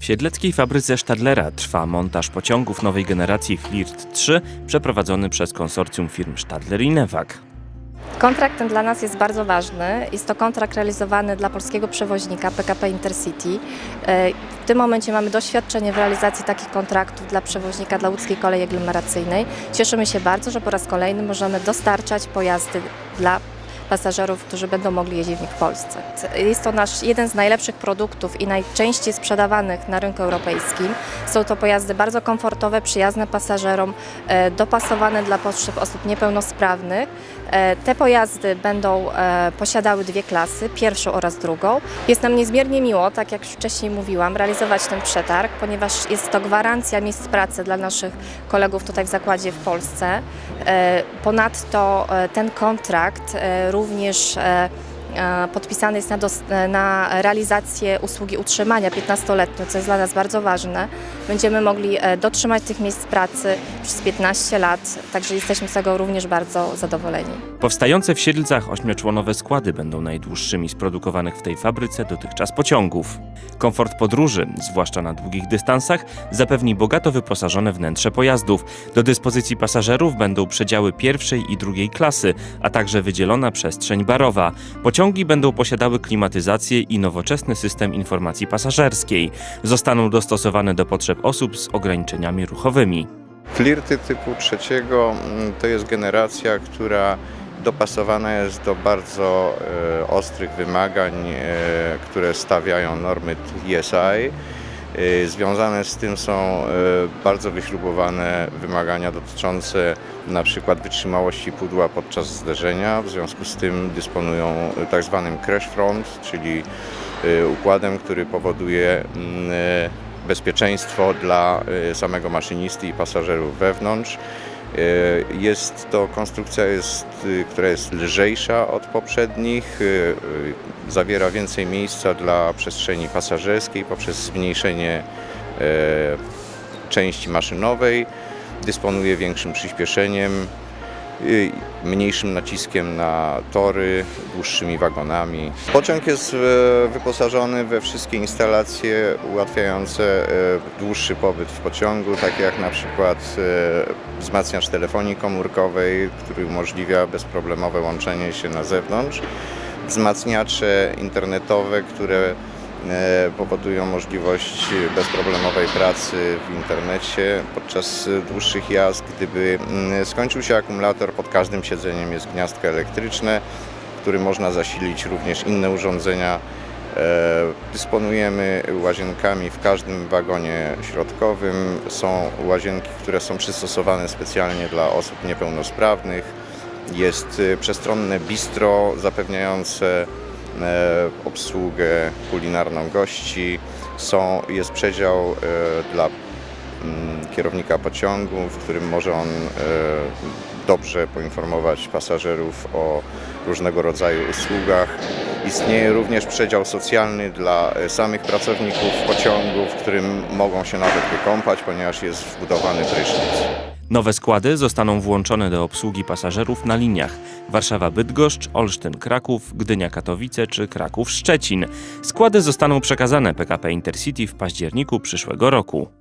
W siedleckiej fabryce Stadlera trwa montaż pociągów nowej generacji Flirt 3 przeprowadzony przez konsorcjum firm Stadler i Newag. Kontrakt ten dla nas jest bardzo ważny. Jest to kontrakt realizowany dla polskiego przewoźnika PKP Intercity. E, W tym momencie mamy doświadczenie w realizacji takich kontraktów dla przewoźnika dla łódzkiej kolei aglomeracyjnej. Cieszymy się bardzo, że po raz kolejny możemy dostarczać pojazdy dla pasażerów, którzy będą mogli jeździć w nich w Polsce. Jest to nasz jeden z najlepszych produktów i najczęściej sprzedawanych na rynku europejskim. Są to pojazdy bardzo komfortowe, przyjazne pasażerom, e, dopasowane dla potrzeb osób niepełnosprawnych. E, Te pojazdy będą e, posiadały dwie klasy, pierwszą oraz drugą. Jest nam niezmiernie miło, tak jak już wcześniej mówiłam, realizować ten przetarg, ponieważ jest to gwarancja miejsc pracy dla naszych kolegów tutaj w zakładzie w Polsce. Ponadto ten kontrakt e, również e, podpisany jest na, e, na realizację usługi utrzymania 15-letnio, co jest dla nas bardzo ważne. Będziemy mogli e, dotrzymać tych miejsc pracy przez 15 lat, także jesteśmy z tego również bardzo zadowoleni. Powstające w Siedlcach ośmioczłonowe składy będą najdłuższymi z produkowanych w tej fabryce dotychczas pociągów. Komfort podróży, zwłaszcza na długich dystansach, zapewni bogato wyposażone wnętrze pojazdów. Do dyspozycji pasażerów będą przedziały pierwszej i drugiej klasy, a także wydzielona przestrzeń barowa. Pociągi będą posiadały klimatyzację i nowoczesny system informacji pasażerskiej. Zostaną dostosowane do potrzeb osób z ograniczeniami ruchowymi. Flirty typu trzeciego mm, to jest generacja, która dopasowana jest do bardzo e, ostrych wymagań, e, które stawiają normy TSI. E, Związane z tym są e, bardzo wyśrubowane wymagania dotyczące na przykład wytrzymałości pudła podczas zderzenia. W związku z tym dysponują e, tak zwanym crash front, czyli układem, który powoduje mm, bezpieczeństwo dla samego maszynisty i pasażerów wewnątrz. E, Jest to konstrukcja, jest, e, która jest lżejsza od poprzednich, e, e, zawiera więcej miejsca dla przestrzeni pasażerskiej poprzez zmniejszenie e, części maszynowej, dysponuje większym przyspieszeniem, y, mniejszym naciskiem na tory, dłuższymi wagonami. Pociąg jest e, wyposażony we wszystkie instalacje ułatwiające e, dłuższy pobyt w pociągu, takie jak na przykład e, wzmacniacz telefonii komórkowej, który umożliwia bezproblemowe łączenie się na zewnątrz, wzmacniacze internetowe, które powodują możliwość bezproblemowej pracy w internecie podczas dłuższych jazd. Gdyby mm, skończył się akumulator, pod każdym siedzeniem jest gniazdko elektryczne, który można zasilić również inne urządzenia. E, Dysponujemy łazienkami w każdym wagonie środkowym. Są łazienki, które są przystosowane specjalnie dla osób niepełnosprawnych. Jest e, przestronne bistro zapewniające e, obsługę kulinarną gości. Są, jest przedział e, dla mm, kierownika pociągu, w którym może on e, dobrze poinformować pasażerów o różnego rodzaju usługach. Istnieje również przedział socjalny dla e, samych pracowników pociągu, w którym mogą się nawet wykąpać, ponieważ jest wbudowany prysznic. Nowe składy zostaną włączone do obsługi pasażerów na liniach Warszawa-Bydgoszcz, Olsztyn-Kraków, Gdynia-Katowice czy Kraków-Szczecin. Składy zostaną przekazane PKP Intercity w październiku przyszłego roku.